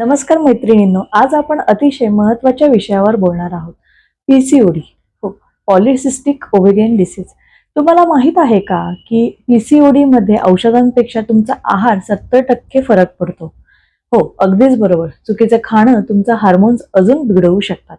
नमस्कार मैत्रिणींनो आज आपण अतिशय महत्त्वाच्या विषयावर बोलणार आहोत. पीसीओडी हो पॉलिसिस्टिक ओव्हेरियन डिसीज तुम्हाला माहीत आहे का की पीसीओडी मध्ये औषधांपेक्षा तुमचा आहार सत्तर टक्के फरक पडतो? हो अगदीच बरोबर. चुकीचं खाणं तुमचा हार्मोन्स अजून बिघडवू शकतात.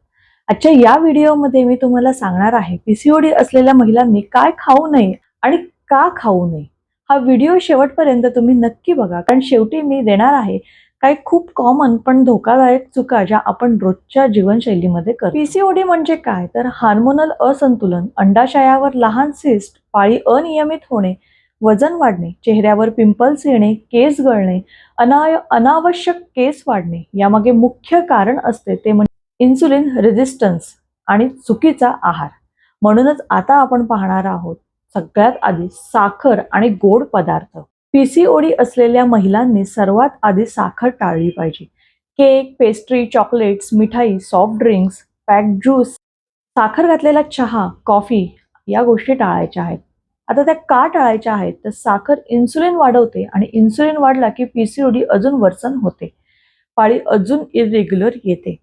आजच्या या व्हिडिओमध्ये मी तुम्हाला सांगणार आहे पीसीओडी असलेल्या महिलांनी काय खाऊ नये आणि का खाऊ नये. हा व्हिडिओ शेवटपर्यंत तुम्ही नक्की बघा कारण शेवटी मी देणार आहे काही खूप कॉमन पण धोकादायक चुका ज्या आपण रोजच्या जीवनशैलीमध्ये करतो. पीसीओडी म्हणजे काय? तर हार्मोनल असंतुलन अंडाशयावर लहान सिस्ट पाळी अनियमित होणे वजन वाढणे चेहऱ्यावर पिंपल्स येणे केस गळणे अनाय अनावश्यक केस वाढणे यामागे मुख्य कारण असते ते म्हणजे इन्सुलिन रेजिस्टन्स आणि चुकीचा आहार. म्हणूनच आता आपण पाहणार आहोत सगळ्यात आधी साखर आणि गोड पदार्थ. पीसीओडी असलेल्या महिलांनी सर्वात आधी साखर टाळली पाहिजे. केक पेस्ट्री चॉकलेट्स मिठाई सॉफ्ट ड्रिंक्स पॅक्ड ज्यूस साखर घातलेला चहा कॉफी या गोष्टी टाळायच्या आहेत. आता त्या का टाळायच्या आहेत? तर साखर इन्सुलिन वाढवते आणि इन्सुलिन वाढला की पीसीओडी अजून वर्सन होते. पाळी अजून इरेग्युलर येते.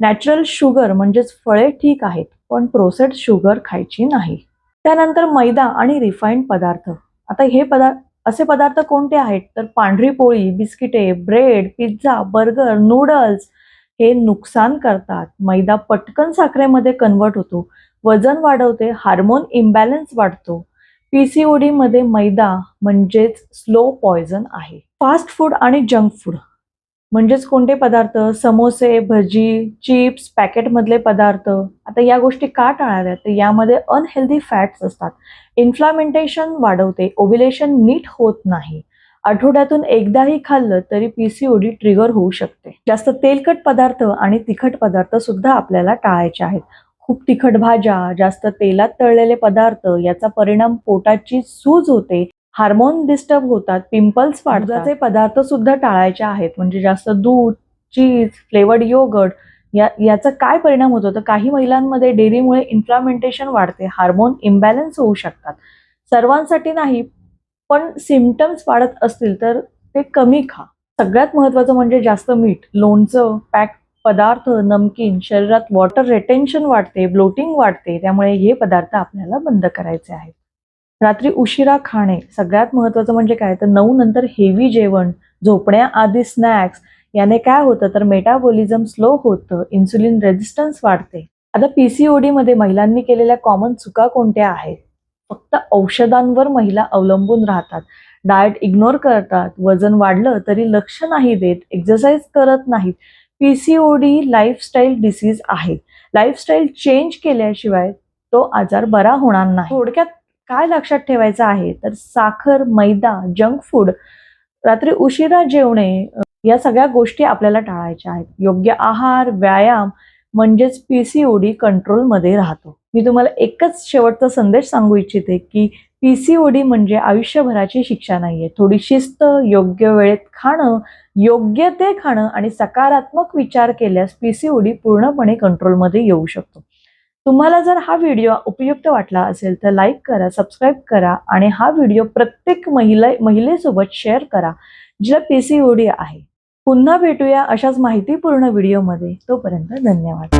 नॅचरल शुगर म्हणजेच फळे ठीक आहेत पण प्रोसेस्ड शुगर खायची नाही. त्यानंतर मैदा आणि रिफाईंड पदार्थ. आता हे पदार्थ असे पदार्थ कोणते आहेत? तर पांढरी पोळी बिस्किटे ब्रेड पिझ्झा बर्गर नूडल्स हे नुकसान करतात. मैदा पटकन साखरेमध्ये कन्वर्ट होतो. वजन वाढवते हार्मोन इम्बॅलन्स वाढतो. पीसीओडी मध्ये मैदा म्हणजेच स्लो पॉयझन आहे. फास्ट फूड आणि जंक फूड म्हणजेच कोणते पदार्थ? समोसे भजी चिप्स पॅकेटमधले पदार्थ. आता या गोष्टी का टाळाव्यात? तर यामध्ये अनहेल्दी फॅट्स असतात. इन्फ्लामेंटेशन वाढवते. ओव्हिलेशन नीट होत नाही. आठवड्यातून एकदाही खाल्लं तरी पीसीओडी ट्रिगर होऊ शकते. जास्त तेलकट पदार्थ आणि तिखट पदार्थ सुद्धा आपल्याला टाळायचे आहेत. खूप तिखट भाज्या जास्त तेलात तळलेले पदार्थ याचा परिणाम पोटाची सूज होते. हार्मोन डिस्टर्ब होतात पिंपल्स वाढतात. पदार्थ सुद्धा टाळायचे आहेत. म्हणजे जास्त दूध चीज फ्लेवर्ड योगर्ट या याचा काय परिणाम होतो? तर काही महिलांमध्ये डेअरीमुळे इन्फ्लामेंटेशन वाढते. हार्मोन इम्बॅलन्स होऊ शकतात. सर्वांसाठी नाही पण सिमटम्स वाढत असतील तर ते कमी खा. सगळ्यात महत्वाचं म्हणजे जास्त मीठ लोणचं पॅक पदार्थ नमकीन शरीरात वॉटर रिटेन्शन वाढते ब्लोटिंग वाढते. त्यामुळे हे पदार्थ आपल्याला बंद करायचे आहेत. रात्री उशिरा खाणे. सगळ्यात महत्त्वाचं म्हणजे काय? तर नऊ नंतर हेवी जेवण झोपण्याआधी स्नॅक्स याने काय होतं? तर मेटाबॉलिझम स्लो होतं इन्सुलिन रेजिस्टन्स वाढते. आता पीसीओडी मध्ये महिलांनी केलेल्या कॉमन चुका कोणत्या आहेत? फक्त औषधांवर महिला अवलंबून राहतात. डाएट इग्नोर करतात. वजन वाढलं तरी लक्ष नाही देत एक्झरसाइज करत नाहीत. पीसीओडी लाईफस्टाईल डिसीज आहे. लाईफस्टाईल चेंज केल्याशिवाय तो आजार बरा होणार नाही. थोडक्यात काय लक्षात ठेवायचं आहे? तर साखर मैदा जंक फूड रात्री उशिरा जेवणे या सगळ्या गोष्टी आपल्याला टाळायच्या आहेत. योग्य आहार व्यायाम म्हणजेच पीसीओडी कंट्रोलमध्ये राहतो. मी तुम्हाला एकच शेवटचा संदेश सांगू इच्छिते की पीसीओडी म्हणजे आयुष्यभराची शिक्षा नाहीये. थोडी शिस्त योग्य वेळेत खाणं योग्य ते खाणं आणि सकारात्मक विचार केल्यास पीसीओडी पूर्णपणे कंट्रोलमध्ये येऊ शकतो. तुम्हाला जर हा व्हिडिओ उपयुक्त वाटला असेल तर लाईक करा सबस्क्राईब करा आणि हा व्हिडिओ प्रत्येक महिला महिलेसोबत शेअर करा. जिला पीसीओडी आहे. पुन्हा भेटूया अशाच माहितीपूर्ण व्हिडिओमध्ये तोपर्यंत धन्यवाद.